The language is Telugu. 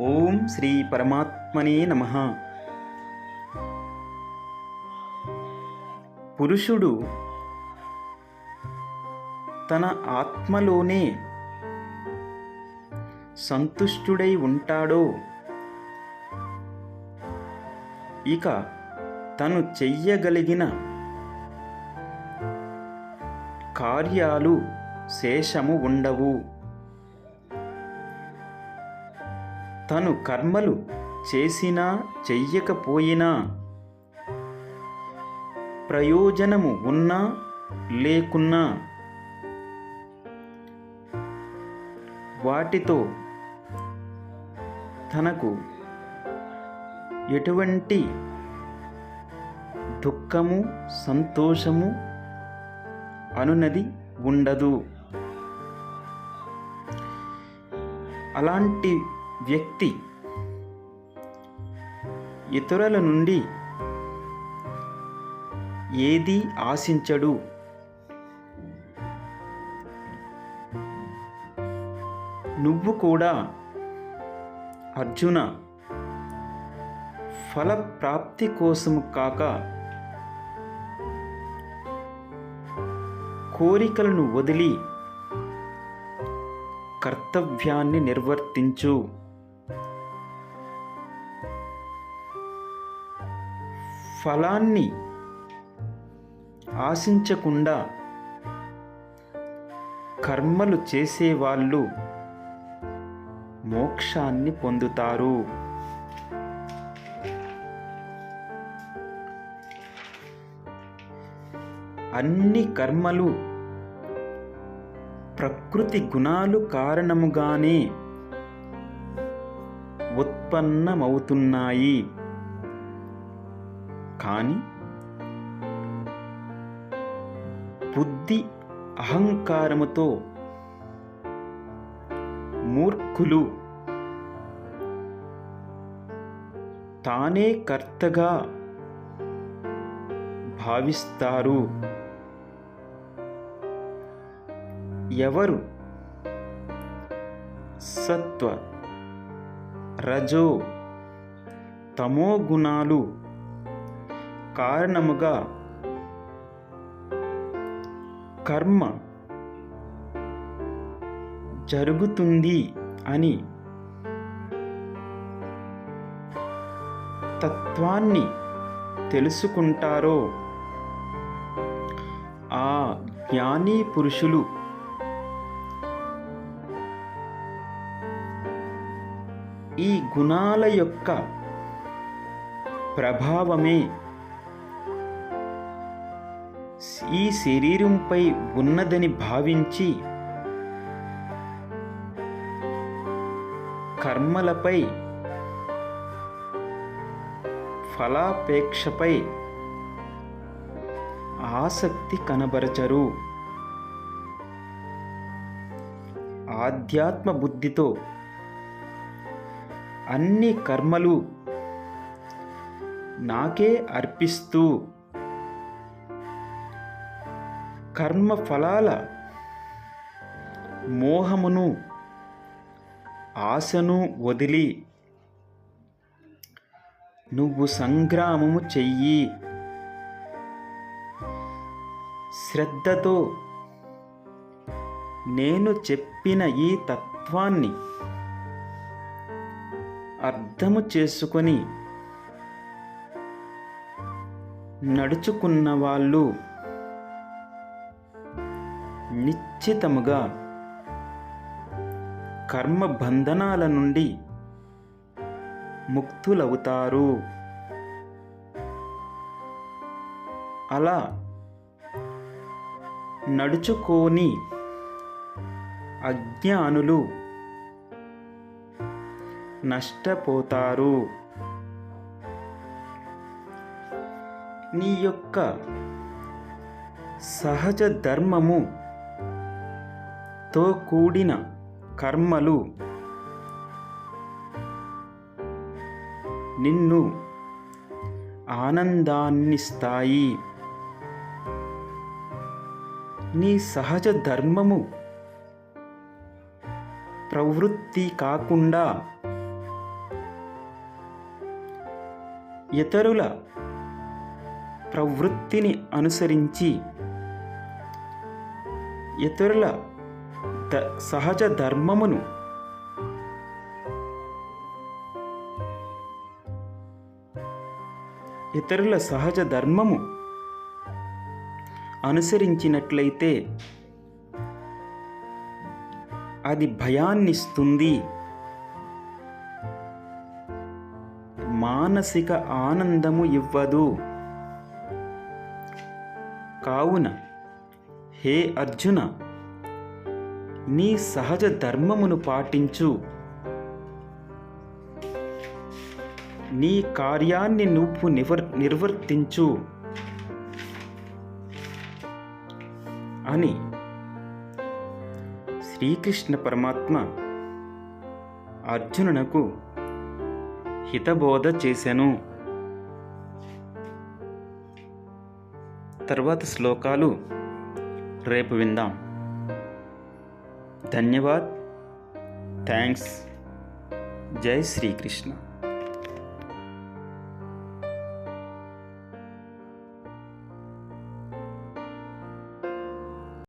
ఓం శ్రీ పరమాత్మనే నమ. పురుషుడు తన ఆత్మలోనే సంతుష్టుడై ఉంటాడో ఇక తను చెయ్యగలిగిన కార్యాలు శేషము ఉండవు. తను కర్మలు చేసినా చెయ్యకపోయినా ప్రయోజనము ఉన్నా లేకున్నా వాటితో తనకు ఎటువంటి దుఃఖము సంతోషము అనునది ఉండదు. అలాంటి వ్యక్తి. ఇతరుల నుండి ఏది ఆశించడు? నువ్వు కూడా అర్జున ఫలప్రాప్తి కోసము కాక కోరికలను వదిలి కర్తవ్యాన్ని నిర్వర్తించు. ఫలాన్ని ఆశించకుండా కర్మలు చేసేవాళ్ళు మోక్షాన్ని పొందుతారు. అన్ని కర్మలు ప్రకృతి గుణాలు కారణముగానే ఉత్పన్నమవుతున్నాయి. కానీ బుద్ధి అహంకారముతో మూర్ఖులు తానే కర్తగా భావిస్తారు. ఎవరు? సత్వ రజో తమో గుణాలు కారణముగా కర్మ జరుగుతుంది అని తత్వాన్ని తెలుసుకుంటారో ఆ జ్ఞానీ పురుషులు ఈ గుణాల యొక్క ప్రభావమే ఈ శరీరంపై ఉన్నదని భావించి కర్మలపై ఫలాపేక్షపై ఆసక్తి కనబరచరు. ఆధ్యాత్మ బుద్ధితో అన్ని కర్మలు నాకే అర్పిస్తూ కర్మ ఫలాల మోహమును ఆశను వదిలి నువ్వు సంగ్రామము చెయ్యి. శ్రద్ధతో నేను చెప్పిన ఈ తత్వాన్ని అర్థము చేసుకొని నడుచుకున్న వాళ్ళు నిశ్చితముగా కర్మ బంధనాల నుండి ముక్తులవుతారు. అలా నడుచుకోని అజ్ఞానులు నష్టపోతారు. నీ యొక్క సహజ ధర్మము తో కూడిన కర్మలు. నిన్ను ఆనందాన్నిస్తాయి. నీ సహజ ధర్మము ప్రవృత్తి కాకుండా ఇతరుల ప్రవృత్తిని అనుసరించి ఇతరుల ద సహజ ధర్మమును. ఇతరుల సహజ ధర్మము అనుసరించినట్లయితే అది భయాన్నిస్తుంది. మానసిక ఆనందము ఇవ్వదు. కావున హే అర్జున నీ సహజ ధర్మమును పాటించు. నీ కార్యాన్ని నువ్వు నివర్ నిర్వర్తించు. అని శ్రీకృష్ణ పరమాత్మ అర్జునునకు హితబోధ చేశాను తర్వాత శ్లోకాలు రేపు విందాం. धन्यवाद। थैंक्स। जय श्री कृष्ण।